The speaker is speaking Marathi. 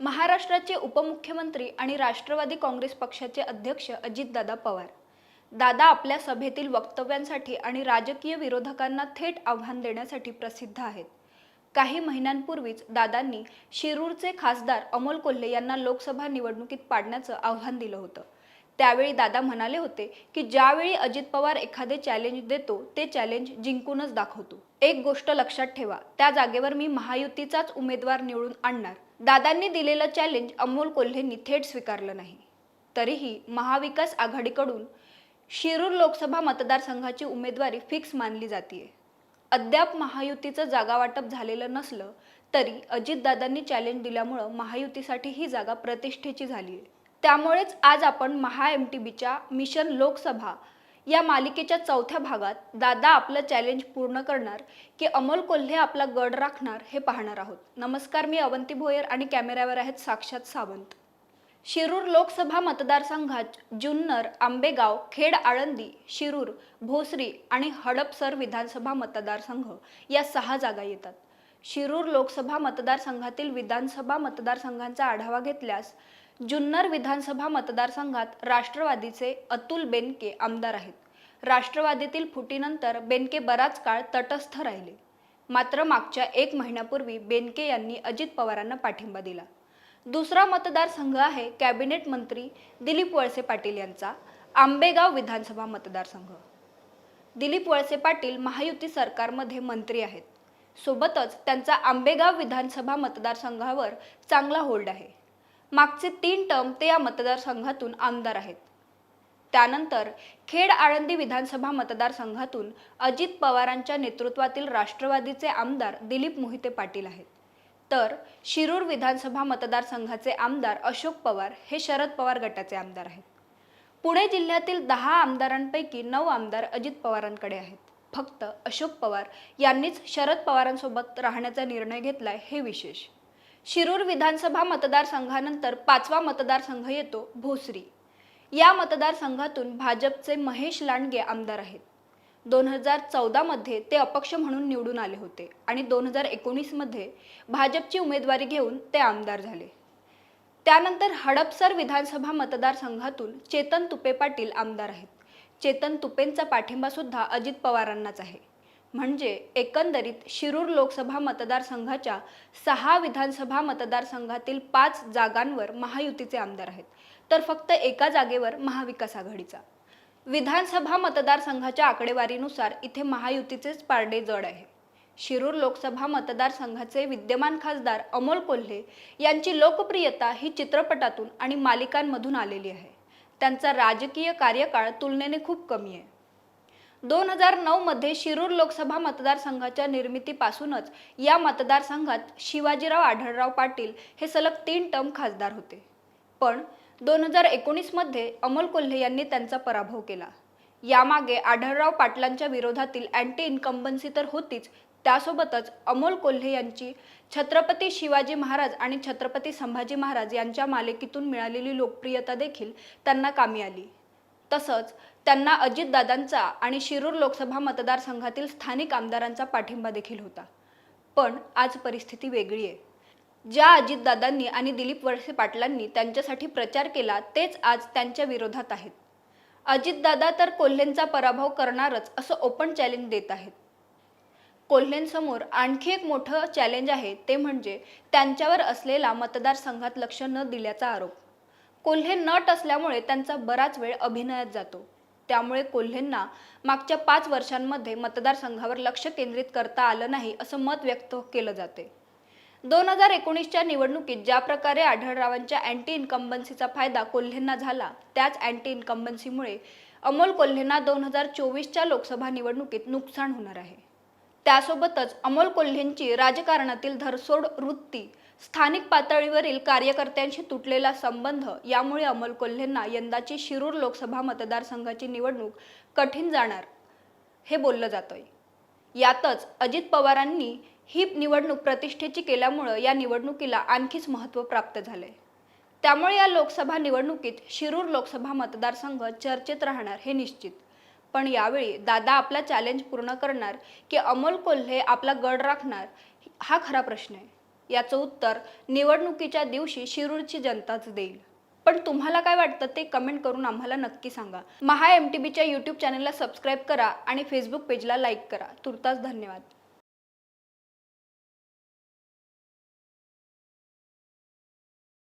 महाराष्ट्राचे उपमुख्यमंत्री आणि राष्ट्रवादी काँग्रेस पक्षाचे अध्यक्ष अजितदादा पवार. दादा आपल्या सभेतील वक्तव्यांसाठी आणि राजकीय विरोधकांना थेट आव्हान देण्यासाठी प्रसिद्ध आहेत. काही महिन्यांपूर्वीच दादांनी शिरूरचे खासदार अमोल कोल्हे यांना लोकसभा निवडणुकीत पाडण्याचं आव्हान दिलं होतं. त्यावेळी दादा म्हणाले होते की ज्यावेळी अजित पवार एखादे चॅलेंज देतो ते चॅलेंज जिंकूनच दाखवतो. एक गोष्ट लक्षात ठेवा त्या जागेवर मी महायुतीचाच उमेदवार निवडून आणणार. दादांनी दिलेलं चॅलेंज अमोल कोल्हेंनी थेट स्वीकारलं नाही. तरीही महाविकास आघाडीकडून शिरूर लोकसभा मतदारसंघाची उमेदवारी फिक्स मानली जाते अद्याप महायुतीचं जागा वाटप झालेलं नसलं तरी अजितदादांनी चॅलेंज दिल्यामुळं महायुतीसाठी ही जागा प्रतिष्ठेची झाली आहे त्यामुळेच आज आपण महा एम टी बीच्या मिशन लोकसभा या मालिकेच्या चौथ्या भागात दादा आपलं चॅलेंज पूर्ण करणार की अमोल कोल्हे आपला गड राखणार हे पाहणार आहोत. नमस्कार मी अवंती भोयर आणि कॅमेऱ्यावर आहेत साक्षात सावंत. शिरूर लोकसभा मतदारसंघात जुन्नर आंबेगाव खेड आळंदी शिरूर भोसरी आणि हडपसर विधानसभा मतदारसंघ या सहा जागा येतात. शिरूर लोकसभा मतदारसंघातील विधानसभा मतदारसंघांचा आढावा घेतल्यास जुन्नर विधानसभा मतदारसंघात राष्ट्रवादीचे अतुल बेनके आमदार आहेत. राष्ट्रवादीतील फुटीनंतर बेनके बराच काळ तटस्थ राहिले. मात्र मागच्या एक महिन्यापूर्वी बेनके यांनी अजित पवारांना पाठिंबा दिला. दुसरा मतदारसंघ आहे कॅबिनेट मंत्री दिलीप वळसे पाटील यांचा आंबेगाव विधानसभा मतदारसंघ. दिलीप वळसे पाटील महायुती सरकारमध्ये मंत्री आहेत. सोबतच त्यांचा आंबेगाव विधानसभा मतदारसंघावर चांगला होल्ड आहे. मागचे तीन टर्म ते या मतदारसंघातून आमदार आहेत. त्यानंतर खेड आळंदी विधानसभा मतदारसंघातून अजित पवारांच्या नेतृत्वातील राष्ट्रवादीचे आमदार दिलीप मोहिते पाटील आहेत. तर शिरूर विधानसभा मतदारसंघाचे आमदार अशोक पवार हे शरद पवार गटाचे आमदार आहेत. पुणे जिल्ह्यातील दहा आमदारांपैकी नऊ आमदार अजित पवारांकडे आहेत. फक्त अशोक पवार यांनीच शरद पवारांसोबत राहण्याचा निर्णय घेतलाय हे विशेष. शिरूर विधानसभा मतदारसंघानंतर पाचवा मतदारसंघ येतो भोसरी. या मतदारसंघातून भाजपचे महेश लांडगे आमदार आहेत. दोन हजार चौदामध्ये ते अपक्ष म्हणून निवडून आले होते आणि दोन हजार एकोणीसमध्ये भाजपची उमेदवारी घेऊन ते आमदार झाले. त्यानंतर हडपसर विधानसभा मतदारसंघातून चेतन तुपे पाटील आमदार आहेत. चेतन तुपेंचा पाठिंबा सुद्धा अजित पवारांनाच आहे. म्हणजे एकंदरीत शिरूर लोकसभा मतदारसंघाच्या सहा विधानसभा मतदारसंघातील पाच जागांवर महायुतीचे आमदार आहेत. तर फक्त एका जागेवर महाविकास आघाडीचा. विधानसभा मतदारसंघाच्या आकडेवारीनुसार इथे महायुतीचेच पारडे जड आहे. शिरूर लोकसभा मतदारसंघाचे विद्यमान खासदार अमोल कोल्हे यांची लोकप्रियता ही चित्रपटातून आणि मालिकांमधून आलेली आहे. त्यांचा राजकीय कार्यकाळ तुलनेने खूप कमी आहे. दोन हजार नऊमध्ये शिरूर लोकसभा मतदारसंघाच्या निर्मितीपासूनच या मतदारसंघात शिवाजीराव आढळराव पाटील हे सलग तीन टर्म खासदार होते. पण दोन हजार एकोणीसमध्ये अमोल कोल्हे यांनी त्यांचा पराभव केला. यामागे आढळराव पाटलांच्या विरोधातील अँटी इन्कम्बन्सी तर होतीच त्यासोबतच अमोल कोल्हे यांची छत्रपती शिवाजी महाराज आणि छत्रपती संभाजी महाराज यांच्या मालिकेतून मिळालेली लोकप्रियता देखील त्यांना कामी आली. तसंच त्यांना अजितदादांचा आणि शिरूर लोकसभा मतदारसंघातील स्थानिक आमदारांचा पाठिंबा देखील होता. पण आज परिस्थिती वेगळी आहे. ज्या अजितदादांनी आणि दिलीप वळसे पाटलांनी त्यांच्यासाठी प्रचार केला तेच आज त्यांच्या विरोधात आहेत. अजितदादा तर कोल्हेंचा पराभव करणारच असं ओपन चॅलेंज देत आहेत. कोल्हेंसमोर आणखी एक मोठं चॅलेंज आहे ते म्हणजे त्यांच्यावर असलेला मतदारसंघात लक्ष न दिल्याचा आरोप. कोल्हे नट असल्यामुळे त्यांचा बराच वेळ अभिनयात जातो. त्यामुळे कोल्हेंना मागच्या पाच वर्षांमध्ये मतदारसंघावर लक्ष केंद्रित करता आलं नाही असं मत व्यक्त केलं जाते. दोन हजार एकोणीसच्या निवडणुकीत ज्या प्रकारे आढळरावांच्या अँटी इन्कम्बन्सीचा फायदा कोल्हेंना झाला त्याच अँटी इन्कम्बन्सीमुळे अमोल कोल्हेंना दोन हजार चोवीसच्या लोकसभा निवडणुकीत नुकसान होणार आहे. त्यासोबतच अमोल कोल्हेंची राजकारणातील धरसोड वृत्ती स्थानिक पातळीवरील कार्यकर्त्यांशी तुटलेला संबंध यामुळे अमोल कोल्हेंना यंदाची शिरूर लोकसभा मतदारसंघाची निवडणूक कठीण जाणार हे बोललं जातंय. यातच अजित पवारांनी ही निवडणूक प्रतिष्ठेची केल्यामुळं या निवडणुकीला आणखीच महत्त्व प्राप्त झालंय. त्यामुळे या लोकसभा निवडणुकीत शिरूर लोकसभा मतदारसंघ चर्चेत राहणार हे निश्चित. पण यावेळी दादा आपला चॅलेंज पूर्ण करणार की अमोल कोल्हे आपला गड राखणार? हा खरा प्रश्न आहे. याचं उत्तर निवडणुकीच्या दिवशी शिरूरची जनताच देईल. पण तुम्हाला काय वाटतं ते कमेंट करून आम्हाला नक्की सांगा. महा एम टी बीच्या यूट्यूब चॅनलला सबस्क्राईब करा आणि फेसबुक पेजला लाईक करा. तुर्तास धन्यवाद.